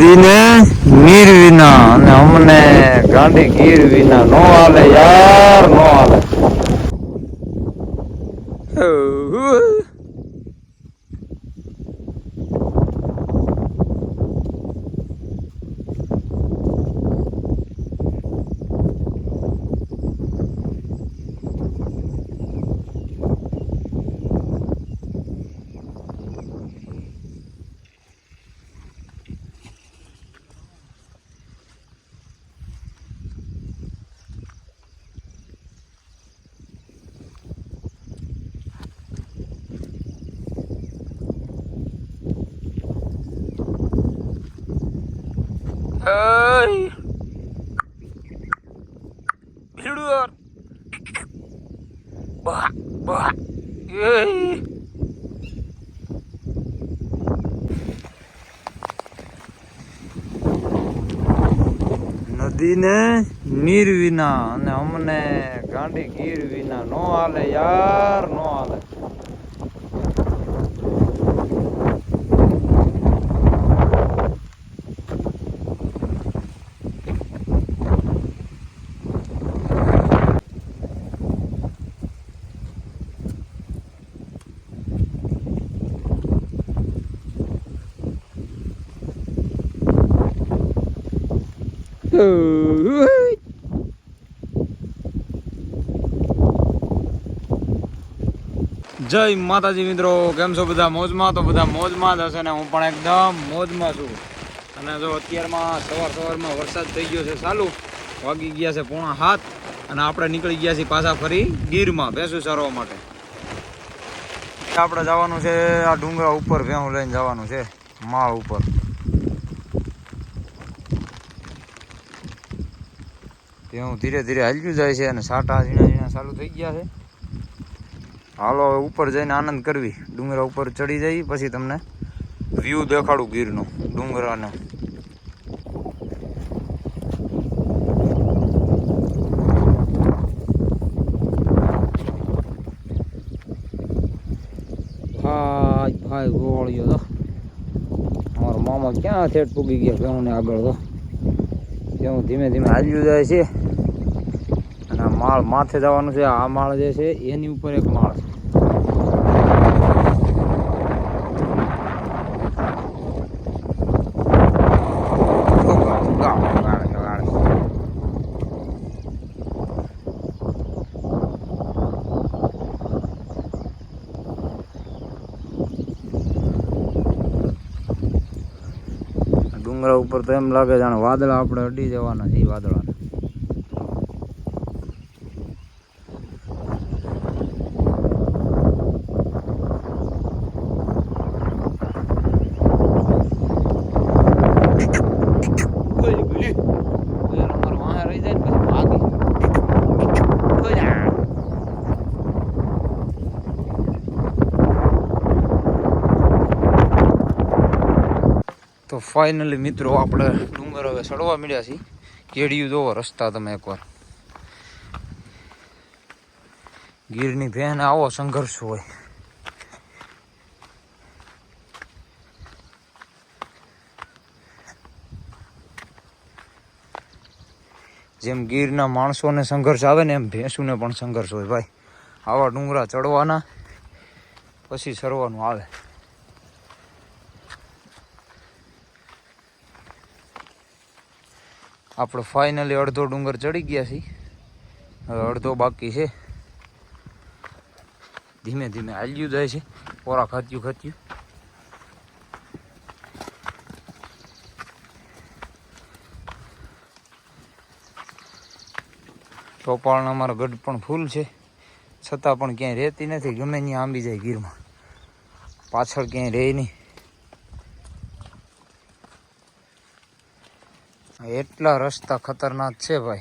નદીને નીર વિના અને અમને ગાંડી ગીર વિના નો હાલે યાર નો હાલે Hey. ભીડું બા બા. એ નદીને નીર વિના અને અમને ગાંડી ગીર વિના નો હાલે યાર, નો હાલે જય માતાજી મિત્રો, કેમ છો બધા મોજમાં? તો બધા મોજમાં જ હશે ને હું પણ એકદમ મોજમાં છું. અને જો અત્યારમાં સવાર સવારમાં વરસાદ થઈ ગયો છે ચાલુ, વાગી ગયા છે પોણા હાથ અને આપણે નીકળી ગયા છીએ પાછા ફરી ગીરમાં ભેંસું ચરવા માટે. આપણે જવાનું છે આ ડુંગરા ઉપર ભેહું લઈને જવાનું છે, માળ ઉપર. ભેહું ધીરે ધીરે હાલ્યું જાય છે અને સાટા ઝીણા ઝીણા ચાલુ થઈ ગયા છે. હાલો, હવે ઉપર જઈને આનંદ કરવી. ડુંગરા ઉપર ચડી જઈ, પછી તમને વ્યૂ દેખાડું ગીરનો, ડુંગરાનો. ભાઈ ગોળ્યો તો અમારો મામા ક્યાં થેટ પૂગી ગયા કેવું આગળ તો કેવું ધીમે ધીમે હાલ્યું જાય છે. અને આ માળ માથે જવાનું છે. આ માળ જે છે, એની ઉપર એક માળ છે. ડુંગરા ઉપર તો એમ લાગે જાણે વાદળા આપણે અડી જવાના છે ઈ વાદળાને ગોલી ગોલી યાર અમારો વાહ રહી જાય ને પછી ભાગી ગોલા તો ફાઇનલી મિત્રો આપણે ડુંગર હવે ચડવા મળ્યા છીએ. કેડિયું જોવો, રસ્તા તમે એકવાર. ગીરની ભેન આવો, સંઘર્ષ હોય. જેમ ગીરના માણસોને સંઘર્ષ આવે ને એમ ભેંસુને પણ સંઘર્ષ હોય. ભાઈ, આવા ડુંગરા ચડવાના, પછી સરવાનું આવે. આપણે ફાઇનલી અડધો ડુંગર ચડી ગયા છીએ. હવે અડધો બાકી છે. ધીમે ધીમે હાલ્યું જાય છે. પોરા ખાત્યું ખાત્યું ટોપાળનો અમારો ગઢ પણ ફૂલ છે. છતાં પણ ક્યાંય રહેતી નથી. ગમે ત્યાં આંબી જાય ગીરમાં. પાછળ ક્યાંય રહે નહીં. એટલા રસ્તા ખતરનાક છે ભાઈ.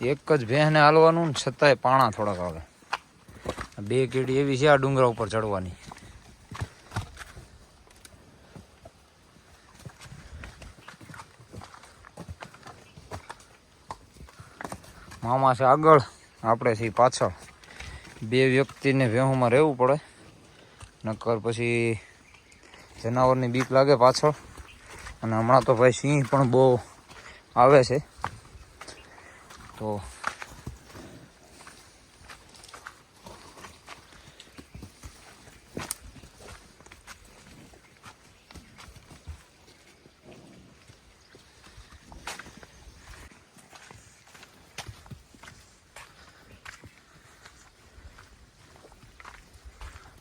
એક જ ભેંસને હાલવાનું ને છતાંય પાણા થોડાક આવે. બે કેડી એવી છે આ ડુંગરા ઉપર ચડવાની. મામા છે આગળ, આપણે છીએ પાછળ. બે વ્યક્તિને વેહુમાં રહેવું પડે. નકર પછી જનાવરની બીક લાગે પાછળ. અને હમણાં તો ભાઈ સિંહ પણ બહુ આવે છે. તો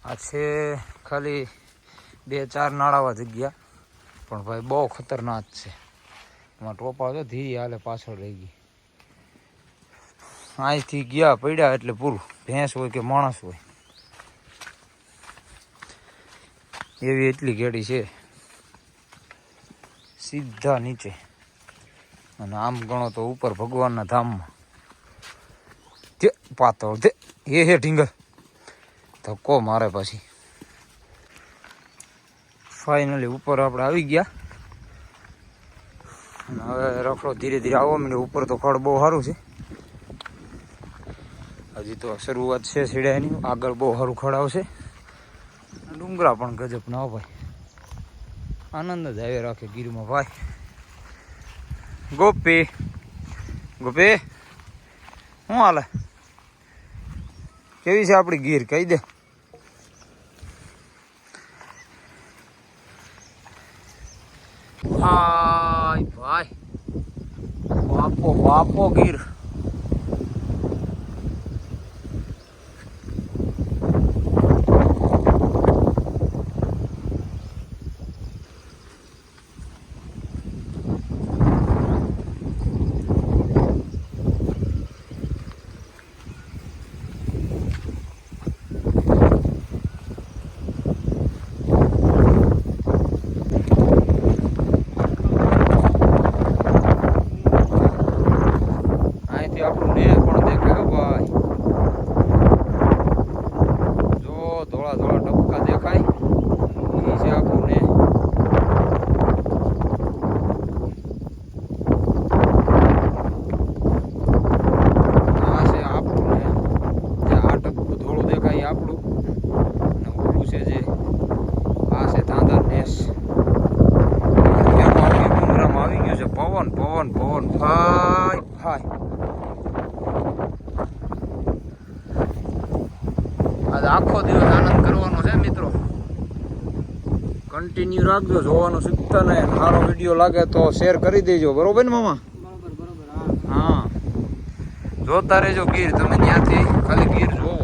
આ છે ખાલી બે ચાર નાળાવા જગ્યા. પણ ભાઈ બહુ ખતરનાક છે. એમાં ટોપા તો ધીરી હાલે પાછળ રહી ગઈ. અહીંથી ગયા પડ્યા એટલે પૂરું. ભેંસ હોય કે માણસ હોય. એવી એટલી ગેડી છે. સીધા નીચે. અને આમ ગણો તો ઉપર ભગવાનના ધામમાં. તે પાતળ તે એ હે ઢીંગર ધક્કો મારે પછી. ફાઇનલી ઉપર આપણે આવી ગયા. અને હવે રખડો ધીરે ધીરે આવો મને ઉપર તો ખડ બહુ સારું છે. હજી તો શરૂઆત છે સીડાની આગળ બહુ સારું ખડ આવશે. ડુંગરા પણ ગજબ ના ભાઈ આનંદ જ આવે રાખે ગીરમાં ભાઈ. ગોપી ગોપી શું હાલે? કેવી છે આપણી ગીર? કહી દે. ભાઈ ભાઈ. બાપો બાપો ગીર અહીંથી આપણું ને પણ દેખાય હો ભાઈ જો ધોળા ધોળા ટપકા દેખાય એ છે આપણું ને આ છે આપણું ને જે આ ટપકું ધોળું દેખાય એ આપણું અને ઓલું છે જે આ છે તાંદા નેસ એમાં આવી ડુંગરામાં આવી ગયું છે પવન પવન પવન ભાઈ ભાઈ આજે આખો દિવસ આનંદ કરવાનો છે મિત્રો. કન્ટિન્યુ રાખજો જોવાનું શીખતા ને સારો વીડિયો લાગે તો શેર કરી દેજો. બરોબર ને મામા? બરોબર બરોબર હા. હા. જોતા રહેજો ગીર. તમે ત્યાંથી ખાલી ગીર જોવો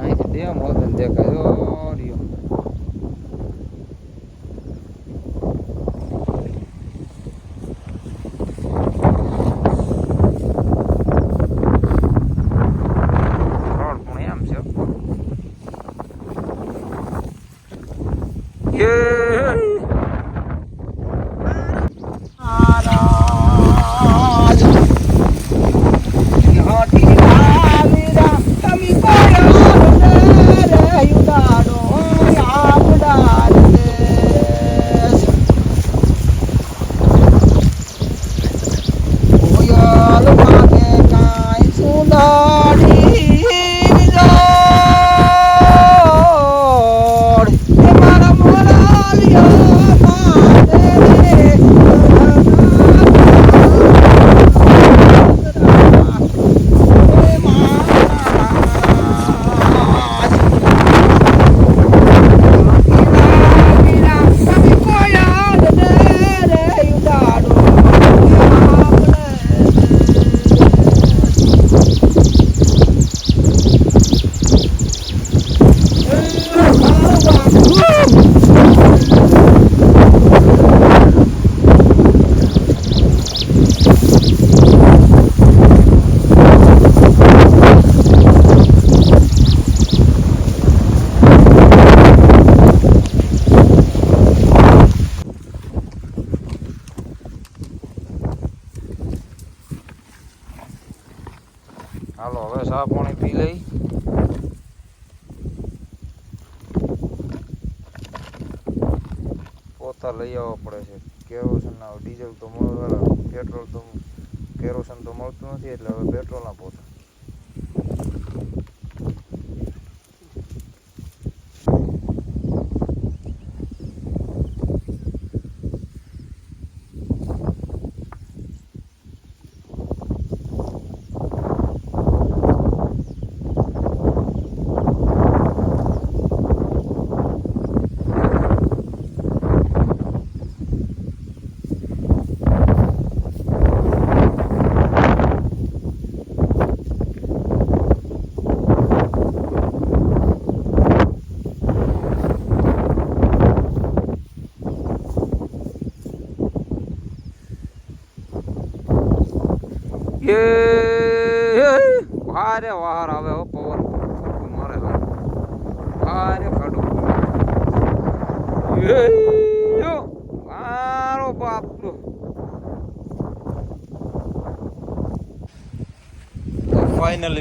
અહીંથી ડેમ હોત ને દેખાય.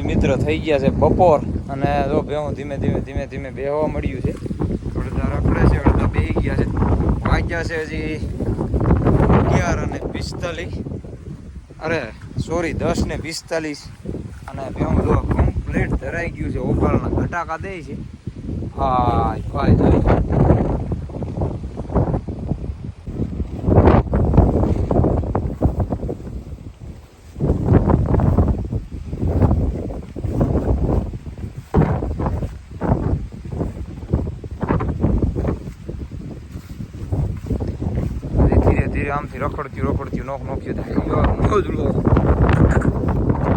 મિત્ર થઈ ગયા છે બપોર અને જો ભેવું ધીમે ધીમે ધીમે ધીમે બેહવા મળ્યું છે. અડધા રખડે છે, અડધા બેહી ગયા છે. વાગ્યા છે હજી અગિયાર અને પિસ્તાલીસ. અરે સોરી દસ ને પિસ્તાલીસ. અને ભેવું જો કમ્પ્લીટ ધરાઈ ગયું છે ઓપાળના ઘટાકા દે છે. હા ભાઈ ભાઈ. ધીરે આમથી રખડતી રખડતી નોખ નોખ્યું થાય મોજલો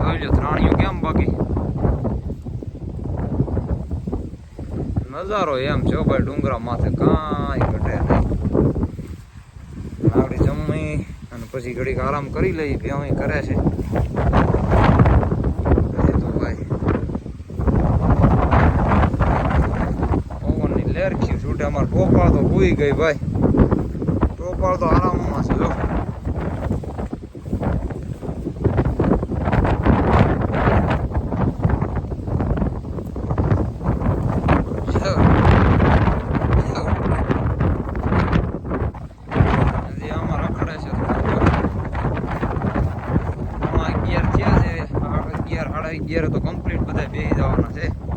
આવજો ત્રાણીઓ કેમ બાકી? નજારો એમ છે ભાઈ, ડુંગરા માથે કાંઈ ઘટે નહીં. આવડી જમી અને પછી ઘડીક આરામ કરી લઈ ભેવી કરે છે. પવનની લેરખી છૂટે અમાર ટોપાળ તો ભૂઈ ગઈ ભાઈ. ટોપાળ તો આરામમાં છે જો હજી આમાં રખડે છે થોડું. આમાં અગિયાર થયા છે આ અગિયાર સાડા અગિયાર તો કમ્પ્લીટ બધા બેસી જવાના છે.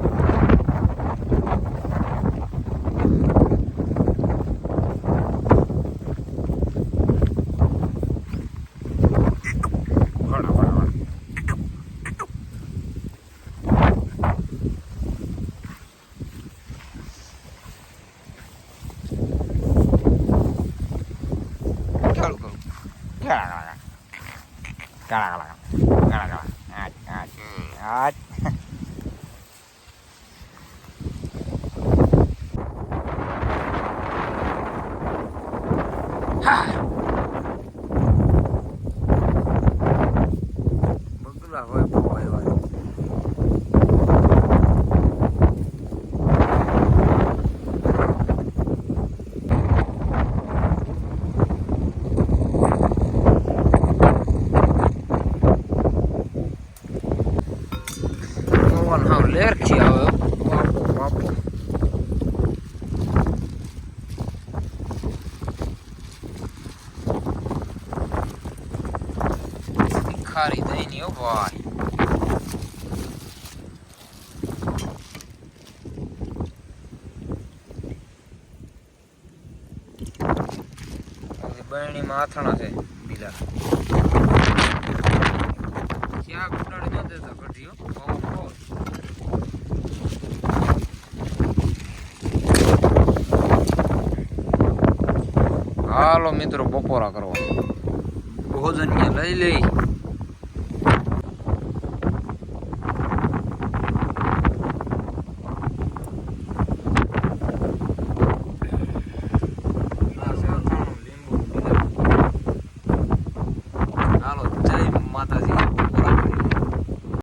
પવન હાવ લેરખી આવે. બાપો બાપો દઈની હો ભાઈ બરણીમાં આથણા છે બીલા ક્યાં ઘટાડી ન દેતા ઘટીઓ પવન બહુ છે. હાલો મિત્રો બપોરા કરવા. ભોજન લઈ લઈ.